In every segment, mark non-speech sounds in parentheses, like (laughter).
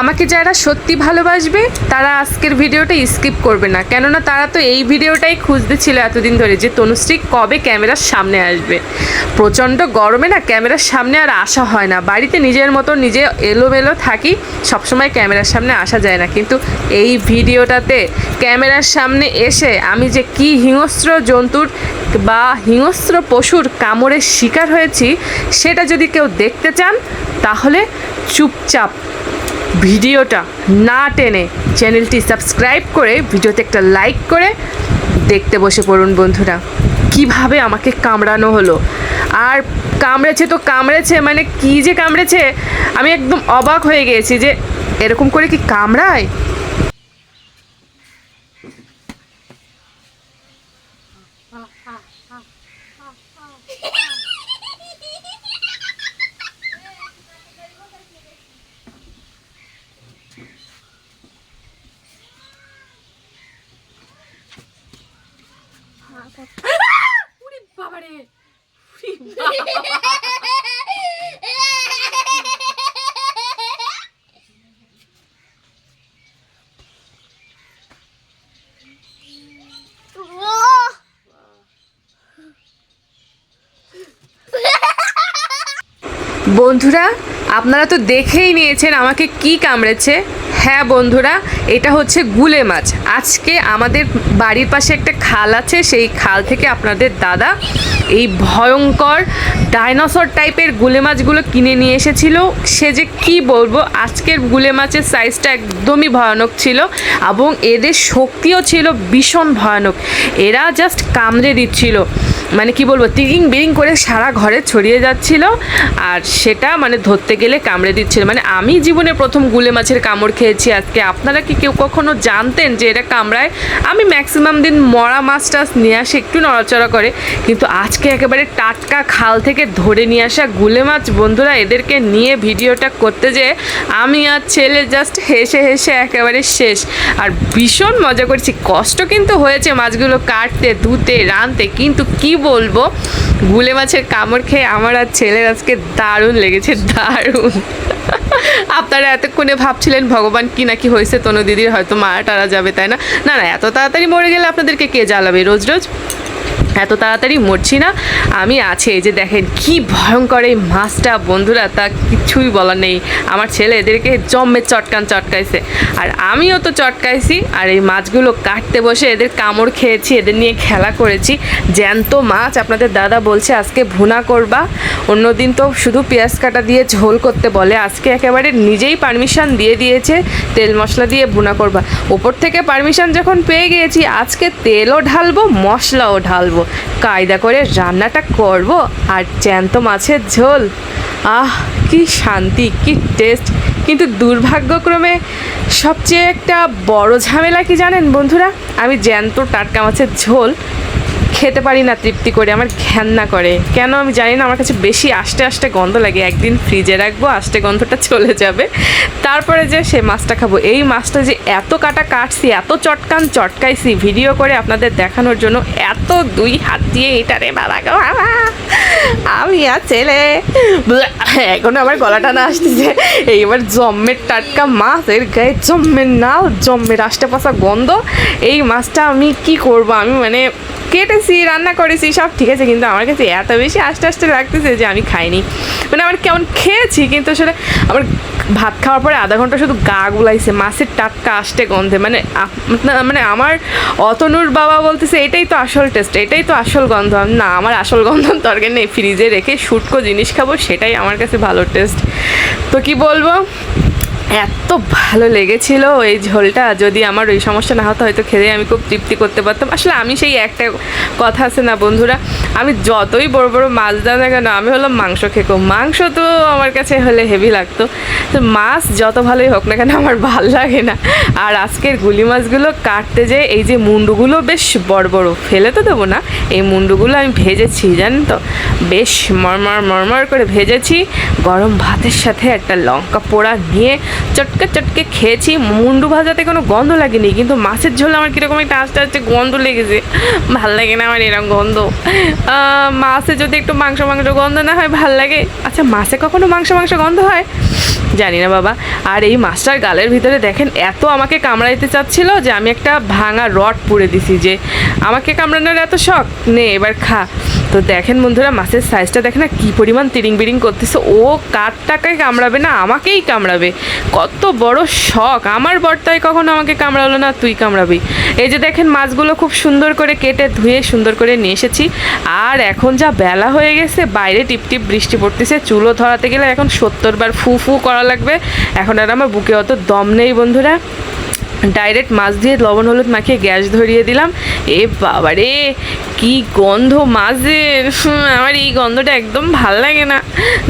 আমাকে যারা সত্যি ভালোবাসবে, তারা আজকের ভিডিওটা স্কিপ করবে না। কেননা তারা তো এই ভিডিওটাই খুঁজতে ছিল এতদিন ধরে যে তনুশ্রী কবে ক্যামেরার সামনে আসবে। প্রচণ্ড গরমে না ক্যামেরার সামনে আর আসা হয় না। বাড়িতে নিজের মতো নিজে এলোমেলো থাকি, সবসময় ক্যামেরার সামনে আসা যায় না। কিন্তু এই ভিডিওটাতে ক্যামেরার সামনে এসে আমি যে কি হিংস্র জন্তুর বা হিংস্র পশুর কামড়ের শিকার হয়েছি, সেটা যদি কেউ দেখতে চান, তাহলে চুপচাপ ভিডিওটা না টেনে চ্যানেলটি সাবস্ক্রাইব করে ভিডিওতে একটা লাইক করে দেখতে বসে পড়ুন বন্ধুরা। কীভাবে আমাকে কামড়ানো হলো? আর কামড়েছে তো কামড়েছে মানে কি যে কামড়েছে? আমি একদম অবাক হয়ে গিয়েছি যে এরকম করে কি কামড়ায়? (laughs) বন্ধুরা আপনারা তো দেখেই নিয়েছেন আমাকে কি কামড়েছে। হ্যাঁ বন্ধুরা, এটা হচ্ছে গুলে মাছ। আজকে আমাদের বাড়ির পাশে একটা খাল আছে, সেই খাল থেকে আপনাদের দাদা এই ভয়ঙ্কর ডাইনোসর টাইপের গুলে মাছগুলো কিনে নিয়ে এসেছিল। সে যে কি বলব, আজকের গুলে মাছের সাইজটা একদমই ভয়ানক ছিল এবং এদের শক্তিও ছিল ভীষণ ভয়ানক। এরা জাস্ট কামড়ে দিচ্ছিল। মানে কি বলব, তিরিং বিরিং করে সারা ঘরে ছড়িয়ে যাচ্ছিল আর সেটা মানে ধরতে গেলে কামড়ে দিচ্ছিল। মানে আমি জীবনে প্রথম গুলে মাছের কামড় খেয়েছি, আজকে আপনারা কি কেউ কখনো জানতেন যে এটা কামড়ায়? আমি ম্যাক্সিমাম দিন মরা মাছ টাছ নিয়ে আসে, একটু নড়াচড়া করে, কিন্তু আজকে একেবারে টাটকা খাল থেকে ধরে নিয়ে আসা গুলে মাছ বন্ধুরা, এদেরকে নিয়ে ভিডিওটা করতে যে আমি আর ছেলে জাস্ট হেসে হেসে একেবারে শেষ। আর ভীষণ মজা করছি, কষ্ট কিন্তু হয়েছে মাছগুলো কাটতে, ধুতে রানতে কিন্তু কি বলব? গুলে মাছের কামড় খেয়ে আমার আর ছেলের আজকে দারুণ লেগেছে, দারুণ। আপনারা এতক্ষণে ভাবছিলেন ভগবান কি নাকি হয়েছে, তনু দিদির হয়তো মারা টারা যাবে, তাই না? না না, এত তাড়াতাড়ি মরে গেলে আপনাদেরকে কে জ্বালাবে? রোজ রোজ? এত তাড়াতাড়ি মরছি না। আমি আছে যে দেখেন কি ভয়ঙ্কর এই মাছটা, বন্ধুরা, তা কিছুই বলার নেই। আমার ছেলে এদেরকে জম্মে চটকান চটকাইছে। আর আমিও তো চটকাইছি, আর এই মাছগুলো কাটতে বসে এদের কামড় খেয়েছি, এদের নিয়ে খেলা করেছি। জ্যান্ত মাছ, আপনাদের দাদা বলছে আজকে ভুনা করবা। অন্যদিন তো শুধু পেঁয়াজ কাটা দিয়ে ঝোল করতে বলে। আজকে একেবারে নিজেই পারমিশন দিয়ে দিয়েছে, তেল মশলা দিয়ে ভুনা করবা। ওপর থেকে পারমিশন যখন পেয়ে গিয়েছি, আজকে তেলও ঢালবো, মশলাও ঢালবো। কায়দা করে রান্নাটা করব আর জ্যান্ত মাছের ঝোল। আহ, কি শান্তি, কি টেস্ট কিন্তু দুর্ভাগ্যক্রমে সবচেয়ে একটা বড় ঝামেলা কি জানেন বন্ধুরা? আমি জ্যান্ত টাটকা মাছের ঝোল খেতে পারি না তৃপ্তি করে, আমার ঘ্যান্না করে। কেন আমি জানি না, আমার কাছে বেশি আস্তে আস্তে গন্ধ লাগে। একদিন ফ্রিজে রাখব আস্তে গন্ধটা চলে যাবে। তারপরে যে সে মাছটা খাব। এই মাছটা যে এত কাটা কাটছি, এত চটকান চটকাইছি ভিডিও করে আপনাদের দেখানোর জন্য, এত দুই হাত দিয়ে এটা রে বাবা গো আমি আর ছেলে। এখন আমার গলাটা না আসতেছে। এইবার জম্মের টাটকা মাছ এর গায়ে, জম্মের নাল, জম্মের আষ্টে পাশা গন্ধ। এই মাছটা আমি কি করব? আমি মানে কেটেছি রান্না করেছি, সব ঠিক আছে, কিন্তু আমার কাছে এত বেশি আস্তে আস্তে লাগতেছে যে আমি খাইনি। মানে আমার কেমন খেয়েছি, কিন্তু আসলে আমার ভাত খাওয়ার পরে আধা ঘণ্টা শুধু গা গুলাইছে, মাছের টাটকা আষ্টে গন্ধে। মানে মানে আমার অতনুর বাবা বলতেছে, এটাই তো আসল টেস্ট এটাই তো আসল গন্ধ। না, আমার আসল গন্ধ তরকারি নেই ফ্রিজে রেখে শুটকো জিনিস খাব, সেটাই আমার কাছে ভালো টেস্ট তো কি বলব? এত ভালো লেগেছিল এই ঝোলটা, যদি আমার ওই সমস্যা না হতো, হয়তো খেয়ে আমি খুব তৃপ্তি করতে পারতাম। আসলে আমি সেই একটা কথা আছে না, বন্ধুরা? আমি যতই বড় বড় মাছ দাও না কেন, আমি হলাম মাংস খেকো। মাংস তো আমার কাছে হলে হেভি লাগতো। তো মাছ যত ভালোই হোক না কেন, আমার ভালো লাগে না। আর আজকের গুলি মাছগুলো কাটতে যেয়ে, এই যে মুন্ডুগুলো বেশ বড় বড়, ফেলে তো দেবো না, এই মুন্ডুগুলো আমি ভেজেছি, জানেন তো? বেশ মরমর মরমর করে ভেজেছি। গরম ভাতের সাথে একটা লঙ্কা পোড়া নিয়ে চটকে চটকে খেয়েছি। মুন্ডু ভাজাতে কোনো গন্ধ লাগেনি, কিন্তু মাছের ঝোল আমার কীরকম একটা আস্তে আস্তে গন্ধ লেগেছে। ভালো লাগে না আমার এরকম গন্ধ। মাছে যদি একটু মাংস মাংস গন্ধ না হয়, ভালো লাগে। আচ্ছা মাছে কখনো মাংস মাংস গন্ধ হয়? জানি না বাবা। আর এই মাছটার গালের ভিতরে দেখেন, এত আমাকে কামড়াইতে চাচ্ছিল যে আমি একটা ভাঙা রড পুড়ে দিছি যে, আমাকে কামড়ানোর এত শখ? নে, এবার খা। তো দেখেন বন্ধুরা, মাছের সাইজটা দেখেন না, কী পরিমাণ তিরিং বিরিং করতেছে। ও কার টাকায় কামড়াবে না, আমাকেই কামড়াবে। কত বড় শখ। আমার বর্তায় কখনো আমাকে কামড়ালো না, তুই কামড়াবি। এই যে দেখেন, মাছগুলো খুব সুন্দর করে কেটে ধুয়ে সুন্দর করে নিয়ে এসেছি। আর এখন যা বেলা হয়ে গেছে, বাইরে টিপটিপ বৃষ্টি পড়তেছে। চুলো ধরাতে গেলে এখন সত্তর বার ফু ফু করা লাগবে। এখন আর আমার বুকে অত দম নেই, বন্ধুরা। ডাইরেক্ট মাছ দিয়ে লবণ, হলুদ মাখিয়ে গ্যাস ধরিয়ে দিলাম। এ বাবারে, কি গন্ধ মাছের আমার এই গন্ধটা একদম ভালো লাগে না।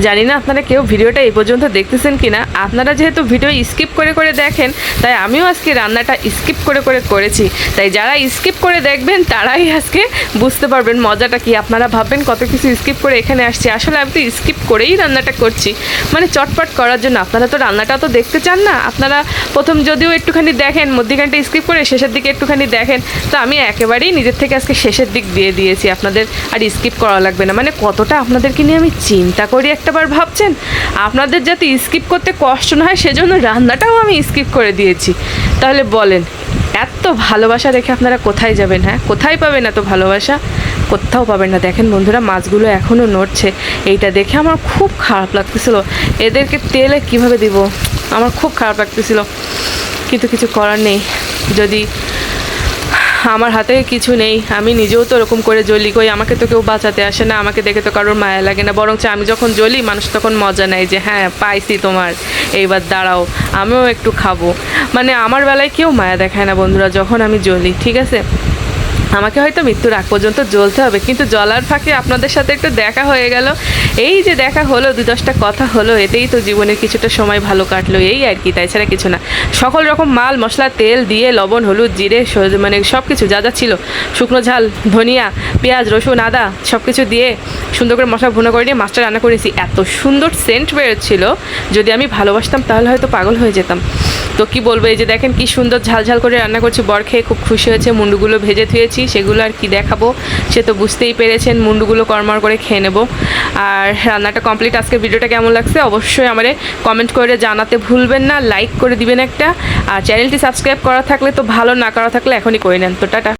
জানি না আপনারা কেউ ভিডিওটা এই পর্যন্ত দেখতেছেন কি না আপনারা যেহেতু ভিডিও স্কিপ করে করে দেখেন, তাই আমিও আজকে রান্নাটা স্কিপ করে করে করেছি। তাই যারা স্কিপ করে দেখবেন, তারাই আজকে বুঝতে পারবেন মজাটা কি। আপনারা ভাববেন, কত কিছু স্কিপ করে এখানে আসছি। আসলে আমি তো স্কিপ করেই রান্নাটা করছি। মানে চটপট করার জন্য। আপনারা তো রান্নাটা তো দেখতে চান না। আপনারা প্রথম যদিও একটুখানি দেখেন মধ্যিখানটা স্কিপ করে শেষের দিকে একটুখানি দেখেন। তো আমি একেবারেই নিজের থেকে আজকে শেষের দিক দিয়ে দিয়েছি। আপনাদের আর স্কিপ করা লাগবে না। মানে কতটা আপনাদেরকে নিয়ে আমি চিন্তা করি একটাবার ভাবছেন? আপনাদের যাতে স্কিপ করতে কষ্ট না হয়, সেজন্য রান্নাটাও আমি স্কিপ করে দিয়েছি। তাহলে বলেন এত ভালোবাসা দেখে আপনারা কোথায় যাবেন হ্যাঁ? কোথায় পাবেন এত ভালোবাসা? কোথাও পাবেন না। দেখেন বন্ধুরা, মাছগুলো এখনও নড়ছে। এইটা দেখে আমার খুব খারাপ লাগতেছিল। এদেরকে তেলে কীভাবে দিব? আমার খুব খারাপ লাগতেছিল। কিন্তু কিছু করার নেই। যদি আমার হাতে কিছু নেই। আমি নিজেও তো ওরকম করে জ্বলি কই, আমাকে তো কেউ বাঁচাতে আসে না, আমাকে দেখে তো কারোর মায়া লাগে না। বরঞ্চ আমি যখন জ্বলি, মানুষ তখন মজা নেয় যে হ্যাঁ পাইছি তোমার। এইবার দাঁড়াও, আমিও একটু খাব। মানে আমার বেলায় কেউ মায়া দেখায় না বন্ধুরা, যখন আমি জ্বলি, ঠিক আছে? আমাকে হয়তো মৃত্যুর আগ পর্যন্ত জ্বলতে হবে, কিন্তু জ্বলার ফাঁকে আপনাদের সাথে একটু দেখা হয়ে গেল। এই যে দেখা হলো, দু দশটা কথা হলো, এতেই তো জীবনের কিছুটা সময় ভালো কাটলো, এই আর কি তাছাড়া কিছু না। সকল রকম মাল, মশলা, তেল দিয়ে লবণ, হলুদ, জিরে মানে সব কিছু যা যা ছিল, শুকনো ঝাল, ধনিয়া, পেঁয়াজ, রসুন, আদা সব কিছু দিয়ে সুন্দর করে মশলা ভুনো করে নিয়ে মাছটা রান্না করেছি। এত সুন্দর সেন্ট বেরোচ্ছিল যদি আমি ভালোবাসতাম তাহলে হয়তো পাগল হয়ে যেতাম। তো কি বলব, এই যে দেখেন কি সুন্দর ঝাল ঝাল করে রান্না করছি, বর খেয়ে খুব খুশি হয়েছে, মুন্ডুগুলো ভেজে থুয়েছি সেগুলো আর কি দেখাবো। সে তো বুঝতেই পেরেছেন, মুন্ডুগুলো কর্মর করে খেয়ে নেব। আর রান্নাটা কমপ্লিট আজকে ভিডিওটা কেমন লাগছে অবশ্যই আমারে কমেন্ট করে জানাতে ভুলবেন না লাইক করে দিবেন একটা। আর চ্যানেলটি সাবস্ক্রাইব করা থাকলে তো ভালো, না করা থাকলে এখনই করে নেন। তো টাটা।